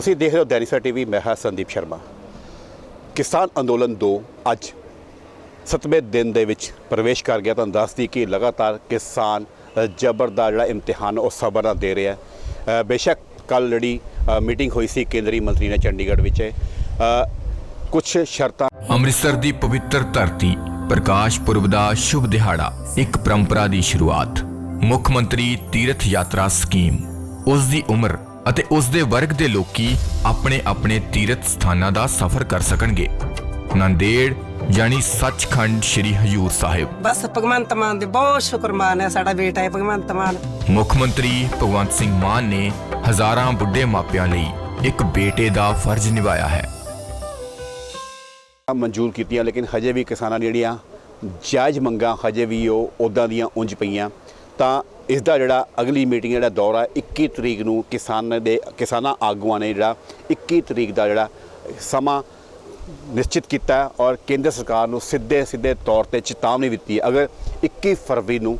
ਤੁਸੀਂ ਦੇਖ ਰਹੇ ਹੋ ਦੈਨਿਕਾ ਟੀਵੀ, ਮੈਂ ਹਾਂ ਸੰਦੀਪ ਸ਼ਰਮਾ। ਕਿਸਾਨ ਅੰਦੋਲਨ 2 ਅੱਜ ਸਤਵੇਂ ਦਿਨ ਦੇ ਵਿੱਚ ਪ੍ਰਵੇਸ਼ ਕਰ ਗਿਆ। ਤੁਹਾਨੂੰ ਦੱਸਦੀ ਕਿ ਲਗਾਤਾਰ ਕਿਸਾਨ ਜ਼ਬਰ ਦਾ ਜਿਹੜਾ ਇਮਤਿਹਾਨ, ਉਹ ਸਬਰ ਨਾਲ ਦੇ ਰਿਹਾ ਹੈ। ਬੇਸ਼ੱਕ ਕੱਲ ਜਿਹੜੀ ਮੀਟਿੰਗ ਹੋਈ ਸੀ ਕੇਂਦਰੀ ਮੰਤਰੀ ਨੇ ਚੰਡੀਗੜ੍ਹ ਵਿੱਚ ਕੁਝ ਸ਼ਰਤਾਂ ਅੰਮ੍ਰਿਤਸਰ ਦੀ ਪਵਿੱਤਰ ਧਰਤੀ, ਪ੍ਰਕਾਸ਼ ਪੁਰਬ ਦਾ ਸ਼ੁਭ ਦਿਹਾੜਾ, ਇੱਕ ਪਰੰਪਰਾ ਦੀ ਸ਼ੁਰੂਆਤ। ਮੁੱਖ ਮੰਤਰੀ ਤੀਰਥ ਯਾਤਰਾ ਸਕੀਮ, ਉਸ ਦੀ ਉਮਰ ਅਤੇ ਉਸ ਦੇ ਵਰਗ ਦੇ ਲੋਕੀ ਆਪਣੇ ਆਪਣੇ ਤੀਰਥ ਸਥਾਨਾਂ ਦਾ ਸਫ਼ਰ ਕਰ ਸਕਣਗੇ। ਨੰਦੇੜ ਯਾਨੀ ਸੱਚਖੰਡ ਸ੍ਰੀ ਹਜੂਰ ਸਾਹਿਬ। ਬਸ ਭਗਵੰਤ ਮਾਨ ਦੇ ਬਹੁਤ ਸ਼ੁਕਰਮਾਨ ਹੈ ਸਾਡਾ ਬੇਟਾ ਹੈ ਭਗਵੰਤ ਮਾਨ। ਮੁੱਖ ਮੰਤਰੀ ਭਗਵੰਤ ਸਿੰਘ ਮਾਨ ਨੇ ਹਜ਼ਾਰਾਂ ਬੁੱਢੇ ਮਾਪਿਆਂ ਲਈ ਇੱਕ ਬੇਟੇ ਦਾ ਫਰਜ਼ ਨਿਭਾਇਆ ਹੈ। ਮਨਜ਼ੂਰ ਕੀਤੀਆਂ ਲੇਕਿਨ ਹਜੇ ਵੀ ਕਿਸਾਨਾਂ ਦੀਆਂ ਜਿਹੜੀਆਂ ਜਾਇਜ਼ ਮੰਗਾਂ ਹਜੇ ਵੀ ਉਹ ਉਦਾਂ ਦੀਆਂ ਉਂਝ ਪਈਆਂ। ਤਾਂ ਇਸ ਦਾ ਜਿਹੜਾ ਅਗਲੀ ਮੀਟਿੰਗ ਜਿਹੜਾ ਦੌਰ ਹੈ 21 ਤਰੀਕ ਨੂੰ ਕਿਸਾਨ ਦੇ, ਕਿਸਾਨਾਂ ਆਗੂਆਂ ਨੇ ਜਿਹੜਾ 21 ਤਰੀਕ ਦਾ ਜਿਹੜਾ ਸਮਾਂ ਨਿਸ਼ਚਿਤ ਕੀਤਾ ਔਰ ਕੇਂਦਰ ਸਰਕਾਰ ਨੂੰ ਸਿੱਧੇ ਸਿੱਧੇ ਤੌਰ ਤੇ ਚੇਤਾਵਨੀ ਦਿੱਤੀ ਅਗਰ 21 ਫਰਵਰੀ ਨੂੰ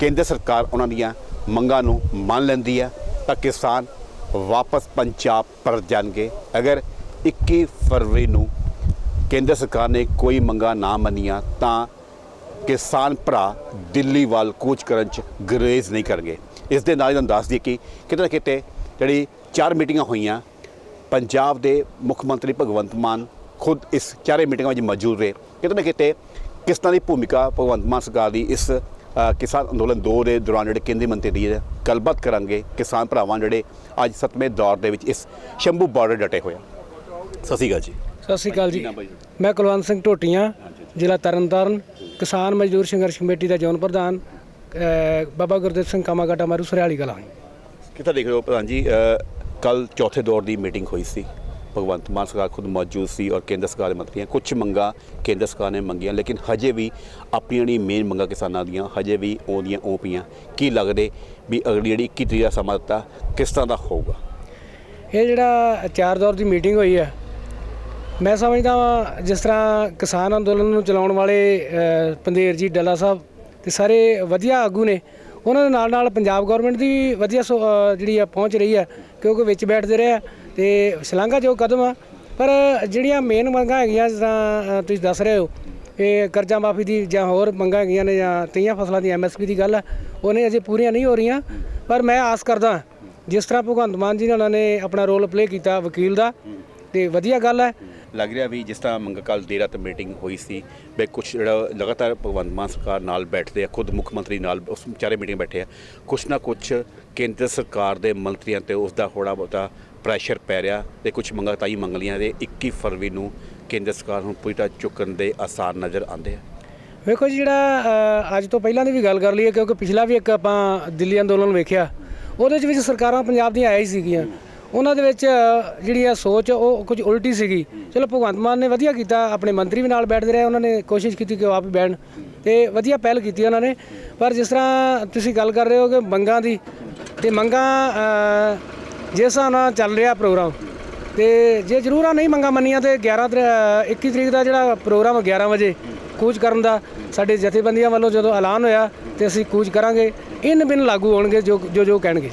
ਕੇਂਦਰ ਸਰਕਾਰ ਉਹਨਾਂ ਦੀਆਂ ਮੰਗਾਂ ਨੂੰ ਮੰਨ ਲੈਂਦੀ ਹੈ, ਤਾਂ ਕਿਸਾਨ ਵਾਪਸ ਪੰਜਾਬ ਪਰ ਜਾਣਗੇ। ਅਗਰ 21 ਫਰਵਰੀ ਨੂੰ ਕੇਂਦਰ ਸਰਕਾਰ ਨੇ ਕੋਈ ਮੰਗਾਂ ਨਾ ਮੰਨੀਆਂ, ਤਾਂ ਕਿਸਾਨ ਭਰਾ ਦਿੱਲੀ ਵੱਲ ਕੂਚ ਕਰਨ ਚ ਗਰੇਜ਼ ਨਹੀਂ ਕਰਨਗੇ। ਇਸ ਦੇ ਨਾਲ ਹੀ ਤੁਹਾਨੂੰ ਦੱਸ ਦਈਏ ਕਿ ਕਿਤੇ ਨਾ ਕਿਤੇ ਜਿਹੜੀ ਚਾਰ ਮੀਟਿੰਗਾਂ ਹੋਈਆਂ ਪੰਜਾਬ ਦੇ ਮੁੱਖ ਮੰਤਰੀ ਭਗਵੰਤ ਮਾਨ ਖੁਦ ਇਸ ਚਾਰੇ ਮੀਟਿੰਗਾਂ ਵਿੱਚ ਮੌਜੂਦ ਰਹੇ। ਕਿਤੇ ਨਾ ਕਿਤੇ ਕਿਸ ਤਰ੍ਹਾਂ ਦੀ ਭੂਮਿਕਾ ਭਗਵੰਤ ਮਾਨ ਸਰਕਾਰ ਦੀ ਇਸ ਕਿਸਾਨ ਅੰਦੋਲਨ 2 ਦੇ ਦੌਰਾਨ ਜਿਹੜੇ ਕੇਂਦਰੀ ਮੰਤਰੀ ਦੀ ਗੱਲਬਾਤ ਕਰਾਂਗੇ ਕਿਸਾਨ ਭਰਾਵਾਂ ਜਿਹੜੇ ਅੱਜ ਸੱਤਵੇਂ ਦੌਰ ਦੇ ਵਿੱਚ ਇਸ ਸ਼ੰਭੂ ਬਾਰਡਰ ਡਟੇ ਹੋਏ ਸਤਿ ਸ਼੍ਰੀ ਅਕਾਲ ਜੀ। ਸਤਿ ਸ਼੍ਰੀ ਅਕਾਲ ਜੀ? ਮੈਂ ਕੁਲਵੰਤ ਸਿੰਘ ਢੋਟੀਆਂ ਜ਼ਿਲ੍ਹਾ ਤਰਨਤਾਰਨ ਕਿਸਾਨ ਮਜ਼ਦੂਰ ਸੰਘਰਸ਼ ਕਮੇਟੀ ਦਾ ਜੋਨ ਪ੍ਰਧਾਨ ਬਾਬਾ ਗੁਰਦੇਵ ਸਿੰਘ ਕਾਮਾਗਾਟਾ ਮਾਰੂ ਸਰਿਆਲੀ ਕਲਾਂ ਕਿੱਥੇ ਦੇਖ ਰਹੇ ਹੋ ਪ੍ਰਧਾਨ ਜੀ? ਕੱਲ ਚੌਥੇ ਦੌਰ ਦੀ ਮੀਟਿੰਗ ਹੋਈ ਸੀ। ਭਗਵੰਤ ਮਾਨ ਸਰਕਾਰ ਖੁਦ ਮੌਜੂਦ ਸੀ ਔਰ ਕੇਂਦਰ ਸਰਕਾਰ ਦੇ ਮੰਤਰੀਆਂ ਕੁਝ ਮੰਗਾਂ ਕੇਂਦਰ ਸਰਕਾਰ ਨੇ ਮੰਗੀਆਂ ਲੇਕਿਨ ਹਜੇ ਵੀ ਆਪਣੀਆਂ ਜਿਹੜੀ ਮੇਨ ਮੰਗਾਂ ਕਿਸਾਨਾਂ ਦੀਆਂ ਹਜੇ ਵੀ ਉਹਦੀਆਂ ਉਹ ਪਈਆਂ। ਕੀ ਲੱਗਦੇ ਵੀ ਅਗਲੀ ਜਿਹੜੀ 21 ਤਰੀਕ ਦਾ ਸਮਾਂ ਦਿੱਤਾ ਕਿਸ ਤਰ੍ਹਾਂ ਦਾ ਹੋਊਗਾ? ਇਹ ਜਿਹੜਾ ਚਾਰ ਦੌਰ ਦੀ ਮੀਟਿੰਗ ਹੋਈ ਹੈ ਮੈਂ ਸਮਝਦਾ ਹਾਂ ਜਿਸ ਤਰ੍ਹਾਂ ਕਿਸਾਨ ਅੰਦੋਲਨ ਨੂੰ ਚਲਾਉਣ ਵਾਲੇ ਅਹ, ਪੰਦੇਰ ਜੀ ਡੱਲਾ ਸਾਹਿਬ ਤੇ ਸਾਰੇ ਵਧੀਆ ਆਗੂ ਨੇ ਉਹਨਾਂ ਦੇ ਨਾਲ ਨਾਲ ਪੰਜਾਬ ਗਵਰਨਮੈਂਟ ਦੀ ਵਧੀਆ ਸੋ- ਜਿਹੜੀ ਆ ਪਹੁੰਚ ਰਹੀ ਹੈ ਕਿਉਂਕਿ ਵਿੱਚ ਬੈਠਦੇ ਰਹੇ ਆ ਤੇ ਸ਼ਲਾਘਾ ਜੋ ਕਦਮ ਆ ਪਰ ਜਿਹੜੀਆਂ ਮੇਨ ਮੰਗਾਂ ਹੈਗੀਆਂ ਜਿਸ ਤਰ੍ਹਾਂ ਤੁਸੀਂ ਦੱਸ ਰਹੇ ਹੋ ਇਹ ਕਰਜ਼ਾ ਮਾਫੀ ਦੀ ਜਾਂ ਹੋਰ ਮੰਗਾਂ ਹੈਗੀਆਂ ਨੇ ਜਾਂ ਤਈਆਂ ਫਸਲਾਂ ਦੀ ਐਮਐਸਪੀ ਦੀ ਗੱਲ ਹੈ ਉਹਨੇ ਅਜੇ ਪੂਰੀਆਂ ਨਹੀਂ ਹੋ ਰਹੀਆਂ ਪਰ ਮੈਂ ਆਸ ਕਰਦਾ ਜਿਸ ਤਰ੍ਹਾਂ ਭਗਵੰਤ ਮਾਨ ਜੀ ਨੇ ਉਹਨਾਂ ਨੇ ਆਪਣਾ ਰੋਲ ਪਲੇ ਕੀਤਾ ਵਕੀਲ ਦਾ ਤੇ ਵਧੀਆ ਗੱਲ ਹੈ ਲੱਗ ਰਿਹਾ ਵੀ ਜਿਸ ਤਰ੍ਹਾਂ ਮੰਗ ਕੱਲ ਦੇਰ ਰਾਤ ਮੀਟਿੰਗ ਹੋਈ ਸੀ ਵੀ ਕੁਝ ਜਿਹੜਾ ਲਗਾਤਾਰ ਭਗਵੰਤ ਮਾਨ ਸਰਕਾਰ ਨਾਲ ਬੈਠਦੇ ਆ, ਖੁਦ ਮੁੱਖ ਮੰਤਰੀ ਨਾਲ ਉਸ ਚਾਰੇ ਮੀਟਿੰਗ ਬੈਠੇ ਆ, ਕੁਛ ਨਾ ਕੁਛ ਕੇਂਦਰ ਸਰਕਾਰ ਦੇ ਮੰਤਰੀਆਂ ਤੇ ਉਸ ਦਾ ਥੋੜਾ ਬਹੁਤਾ ਪ੍ਰੈਸ਼ਰ ਪੈ ਰਿਹਾ ਤੇ ਕੁਝ ਮੰਗਾਂ ਤਾਂ ਹੀ ਮੰਗ ਲੀਆਂ ਤੇ 21 ਫਰਵਰੀ ਨੂੰ ਕੇਂਦਰ ਸਰਕਾਰ ਹੁਣ ਪੂਰੀ ਤਰ੍ਹਾਂ ਚੁੱਕਣ ਦੇ ਆਸਾਰ ਨਜ਼ਰ ਆਉਂਦੇ ਆ। ਵੇਖੋ ਜੀ ਜਿਹੜਾ ਅੱਜ ਤੋਂ ਪਹਿਲਾਂ ਦੀ ਵੀ ਗੱਲ ਕਰ ਲਈਏ ਕਿਉਂਕਿ ਪਿਛਲਾ ਵੀ ਇੱਕ ਆਪਾਂ ਦਿੱਲੀ ਅੰਦੋਲਨ ਵੇਖਿਆ, ਉਹਦੇ ਵਿੱਚ ਵਿੱਚ ਸਰਕਾਰਾਂ ਪੰਜਾਬ ਦੀਆਂ ਆਈ ਸੀਗੀਆਂ। ਉਹਨਾਂ ਦੇ ਵਿੱਚ ਜਿਹੜੀ ਆ ਸੋਚ, ਉਹ ਕੁਝ ਉਲਟੀ ਸੀਗੀ। ਚਲੋ, ਭਗਵੰਤ ਮਾਨ ਨੇ ਵਧੀਆ ਕੀਤਾ, ਆਪਣੇ ਮੰਤਰੀ ਵੀ ਨਾਲ ਬੈਠਦੇ ਰਹੇ, ਉਹਨਾਂ ਨੇ ਕੋਸ਼ਿਸ਼ ਕੀਤੀ ਕਿ ਉਹ ਆਪ ਵੀ ਬੈਠਣ ਤੇ ਵਧੀਆ ਪਹਿਲ ਕੀਤੀ ਉਹਨਾਂ ਨੇ। ਪਰ ਜਿਸ ਤਰ੍ਹਾਂ ਤੁਸੀਂ ਗੱਲ ਕਰ ਰਹੇ ਹੋ ਕਿ ਮੰਗਾਂ ਦੀ, ਤੇ ਮੰਗਾਂ ਜਿਸ ਹਿਸਾਬ ਨਾਲ ਚੱਲ ਰਿਹਾ ਪ੍ਰੋਗਰਾਮ, ਤੇ ਜੇ ਜ਼ਰੂਰ ਆ, ਨਹੀਂ ਮੰਗਾ ਮੰਨੀਆਂ, ਤੇ 11 ਤਰੀ- 21 ਤਰੀਕ ਦਾ ਜਿਹੜਾ ਪ੍ਰੋਗਰਾਮ 11 ਵਜੇ ਕੂਚ ਕਰਨ ਦਾ, ਸਾਡੇ ਜਥੇਬੰਦੀਆਂ ਵੱਲੋਂ ਜਦੋਂ ਐਲਾਨ ਹੋਇਆ, ਤੇ ਅਸੀਂ ਕੂਚ ਕਰਾਂਗੇ। ਇਨ ਬਿਨ ਲਾਗੂ ਹੋਣਗੇ ਜੋ ਜੋ ਜੋ ਕਹਿਣਗੇ।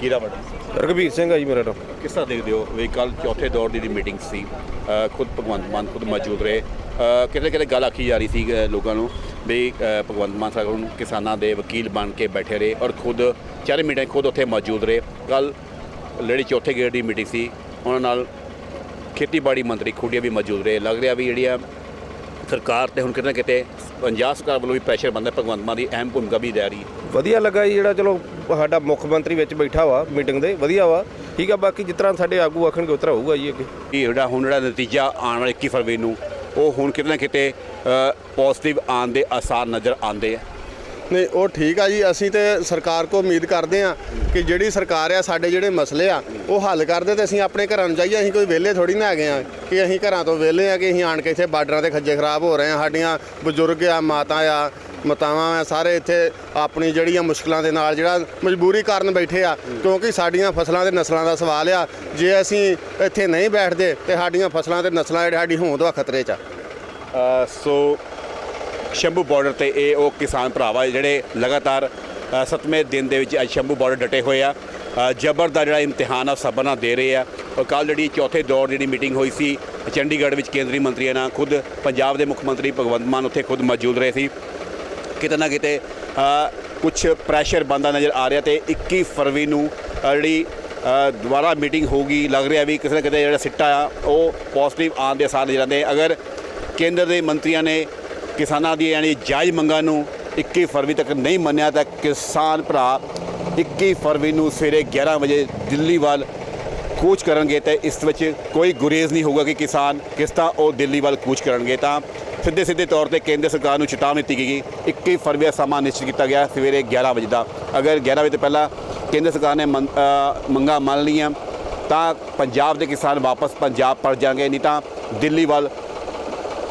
ਕੀਰਾ ਬੜਾ ਰਘਬੀਰ ਸਿੰਘ ਆ ਜੀ ਮੇਰਾ ਨਾਮ। ਕਿਸ ਤਰ੍ਹਾਂ ਦੇਖਦੇ ਹੋ? ਵੀ ਕੱਲ ਚੌਥੇ ਦੌਰ ਦੀ ਮੀਟਿੰਗ ਸੀ ਅ, ਖੁਦ ਭਗਵੰਤ ਮਾਨ ਖੁਦ ਮੌਜੂਦ ਰਹੇ। ਅ, ਕਿਤੇ ਕਿਤੇ ਗੱਲ ਆਖੀ ਜਾ ਰਹੀ ਸੀ ਅ, ਲੋਕਾਂ ਨੂੰ ਵੀ ਅ, ਭਗਵੰਤ ਮਾਨ ਸਾਹਿਬ ਹੁਣ ਕਿਸਾਨਾਂ ਦੇ ਵਕੀਲ ਬਣ ਕੇ ਬੈਠੇ ਰਹੇ ਔਰ ਖੁਦ ਚਾਰੇ ਮੀਟਿੰਗ ਖੁਦ ਉੱਥੇ ਮੌਜੂਦ ਰਹੇ। ਕੱਲ ਜਿਹੜੀ ਚੌਥੇ ਗੇੜ ਦੀ ਮੀਟਿੰਗ ਸੀ ਉਹਨਾਂ ਨਾਲ ਖੇਤੀਬਾੜੀ ਮੰਤਰੀ ਖੁੱਡੀਆ ਵੀ ਮੌਜੂਦ ਰਹੇ। ਲੱਗ ਰਿਹਾ ਵੀ ਜਿਹੜੀਆਂ ਸਰਕਾਰ ਤੇ ਹੁਣ ਕਿਤੇ ਨਾ ਕਿਤੇ ਪੰਜਾਬ ਸਰਕਾਰ ਵੱਲੋਂ ਵੀ ਪ੍ਰੈਸ਼ਰ ਬਣਦਾ ਭਗਵੰਤ ਮਾਨ ਦੀ ਅਹਿਮ ਭੂਮਿਕਾ ਵੀ ਰਹਿ ਰਹੀ। ਹੈ ਵਧੀਆ ਲੱਗਾ ਜੀ ਜਿਹੜਾ ਚਲੋ ਸਾਡਾ ਮੁੱਖ ਮੰਤਰੀ ਵਿੱਚ ਬੈਠਾ ਵਾ ਮੀਟਿੰਗ ਦੇ ਵਧੀਆ ਵਾ। ਠੀਕ ਆ ਬਾਕੀ ਜਿਸ ਤਰ੍ਹਾਂ ਸਾਡੇ ਆਗੂ ਆਖਣਗੇ ਉਸ ਤਰ੍ਹਾਂ ਹੋਊਗਾ ਜੀ ਅੱਗੇ। ਕਿ ਜਿਹੜਾ ਹੁਣ ਜਿਹੜਾ ਨਤੀਜਾ ਆਉਣ ਵਾਲੇ 21 ਫਰਵਰੀ ਨੂੰ ਉਹ ਹੁਣ ਕਿਤੇ ਨਾ ਕਿਤੇ ਪੋਜ਼ਿਟਿਵ ਆਉਣ ਦੇ ਆਸਾਰ ਨਜ਼ਰ ਆਉਂਦੇ ਆ। ਨਹੀਂ, ਉਹ ਠੀਕ ਆ ਜੀ, ਅਸੀਂ ਤੇ ਸਰਕਾਰ ਕੋ ਉਮੀਦ ਕਰਦੇ ਆ ਕਿ ਜਿਹੜੀ ਸਰਕਾਰ ਆ, ਸਾਡੇ ਜਿਹੜੇ ਮਸਲੇ ਆ, ਉਹ ਹੱਲ ਕਰਦੇ ਤੇ ਅਸੀਂ ਆਪਣੇ ਘਰਾਂ ਨੂੰ ਜਾਈਏ, ਅਸੀਂ ਕੋਈ ਵਿਹਲੇ ਥੋੜੀ ਨਾ ਹੈਗੇ ਆ ਕਿ ਅਸੀਂ ਘਰਾਂ ਤੋਂ ਵਿਹਲੇ ਆ ਕਿ ਅਸੀਂ ਆਣ ਕੇ ਇੱਥੇ ਬਾਰਡਰਾਂ ਤੇ ਖੱਜੇ ਖਰਾਬ ਹੋ ਰਹੇ ਆ, ਸਾਡੀਆਂ ਬਜ਼ੁਰਗ ਆ, ਮਾਤਾ ਆ, ਮਾਤਾਵਾਂ ਆ, ਸਾਰੇ ਇੱਥੇ ਆਪਣੀ ਜਿਹੜੀਆਂ ਮੁਸ਼ਕਲਾਂ ਦੇ ਨਾਲ ਜਿਹੜਾ ਮਜਬੂਰੀ ਕਾਰਨ ਬੈਠੇ ਆ, ਕਿਉਂਕਿ ਸਾਡੀਆਂ ਫਸਲਾਂ ਤੇ ਨਸਲਾਂ ਦਾ ਸਵਾਲ ਆ, ਜੇ ਅਸੀਂ ਇੱਥੇ ਨਹੀਂ ਬੈਠਦੇ ਤੇ ਸਾਡੀਆਂ ਫਸਲਾਂ ਤੇ ਨਸਲਾਂ ਜਿਹੜੀ ਸਾਡੀ ਹੋਂਦ ਵਾ ਖਤਰੇ 'ਚ ਆ। ਸੋ ਸ਼ੰਭੂ ਬਾਰਡਰ ਤੇ ਇਹ ਉਹ ਕਿਸਾਨ ਭਰਾਵਾ ਜਿਹੜੇ ਲਗਾਤਾਰ ਅ, ਸੱਤਵੇਂ ਦਿਨ ਦੇ ਵਿੱਚ ਅੱਜ ਸ਼ੰਭੂ ਬਾਰਡਰ ਡਟੇ ਹੋਏ ਆ। ਅ, ਜ਼ਬਰ ਦਾ ਜਿਹੜਾ ਇਮਤਿਹਾਨ ਆ ਉਹ ਸਬਰ ਨਾਲ ਦੇ ਰਹੇ ਆ। ਕੱਲ ਜਿਹੜੀ ਚੌਥੇ ਦੌਰ ਜਿਹੜੀ ਮੀਟਿੰਗ ਹੋਈ ਸੀ ਚੰਡੀਗੜ੍ਹ ਵਿੱਚ ਕੇਂਦਰੀ ਮੰਤਰੀਆਂ ਨਾਲ ਖੁਦ ਪੰਜਾਬ ਦੇ ਮੁੱਖ ਮੰਤਰੀ ਭਗਵੰਤ ਮਾਨ ਉੱਥੇ ਖੁਦ ਮੌਜੂਦ ਰਹੇ ਸੀ। ਕਿਤੇ ਨਾ ਕਿਤੇ ਕੁਝ ਪ੍ਰੈਸ਼ਰ ਬੰਦਾ ਨਜ਼ਰ ਆ ਰਿਹਾ ਤੇ 21 ਫਰਵਰੀ ਨੂੰ ਜਿਹੜੀ ਦੁਬਾਰਾ ਮੀਟਿੰਗ ਹੋਊਗੀ ਲੱਗ ਰਿਹਾ ਵੀ ਕਿਸੇ ਨਾ ਕਿਤੇ ਜਿਹੜਾ ਸਿੱਟਾ ਆ ਉਹ ਪੋਜ਼ਿਟਿਵ ਆਉਣ ਦੇ ਆਸਾਰ ਨਜ਼ਰ ਆਉਂਦੇ ਅਗਰ ਕੇਂਦਰ ਦੇ ਮੰਤਰੀਆਂ ਨੇ ਕਿਸਾਨਾਂ ਦੀ ਯਾਨੀ ਜਾਇਜ਼ ਮੰਗਾਂ ਨੂੰ 21 ਫਰਵਰੀ ਤੱਕ ਨਹੀਂ ਮੰਨਿਆ ਤਾਂ ਕਿਸਾਨ ਭਰਾ 21 ਫਰਵਰੀ ਨੂੰ ਸਵੇਰੇ 11 ਵਜੇ ਦਿੱਲੀ ਵੱਲ ਕੂਚ ਕਰਨਗੇ ਤੇ ਇਸ ਵਿੱਚ ਕੋਈ ਗੁਰੇਜ਼ ਨਹੀਂ ਹੋਊਗਾ ਕਿ ਕਿਸਾਨ ਕਿਸ ਤਰ੍ਹਾਂ ਉਹ ਦਿੱਲੀ ਵੱਲ ਕੂਚ ਕਰਨਗੇ ਤਾਂ ਸਿੱਧੇ ਸਿੱਧੇ ਤੌਰ ਤੇ ਕੇਂਦਰ ਸਰਕਾਰ ਨੂੰ ਚੇਤਾਵਨੀ ਦਿੱਤੀ ਗਈ 21 ਫਰਵਰੀ ਦਾ ਸਮਾਂ ਨਿਸ਼ਚਿਤ ਕੀਤਾ ਗਿਆ ਸਵੇਰੇ 11 ਵਜੇ ਦਾ। ਅਗਰ 11 ਵਜੇ ਤੋਂ ਪਹਿਲਾਂ ਕੇਂਦਰ ਸਰਕਾਰ ਨੇ ਮੰਨ- ਮੰਗਾਂ ਮੰਨ ਲਈਆਂ ਤਾਂ ਪੰਜਾਬ ਦੇ ਕਿਸਾਨ ਵਾਪਸ ਪੰਜਾਬ ਪਰਤ ਜਾਣਗੇ, ਨਹੀਂ ਤਾਂ ਦਿੱਲੀ ਵੱਲ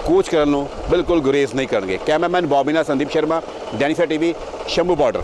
ਕੂਚ ਕਰਨ ਨੂੰ ਬਿਲਕੁਲ ਗੁਰੇਜ਼ ਨਹੀਂ ਕਰਨਗੇ। ਕੈਮਰਾਮੈਨ ਬੌਬੀ ਨਾਲ ਸੰਦੀਪ ਸ਼ਰਮਾ ਡੈਨੀਸਾ ਟੀਵੀ ਸ਼ੰਭੂ ਬਾਰਡਰ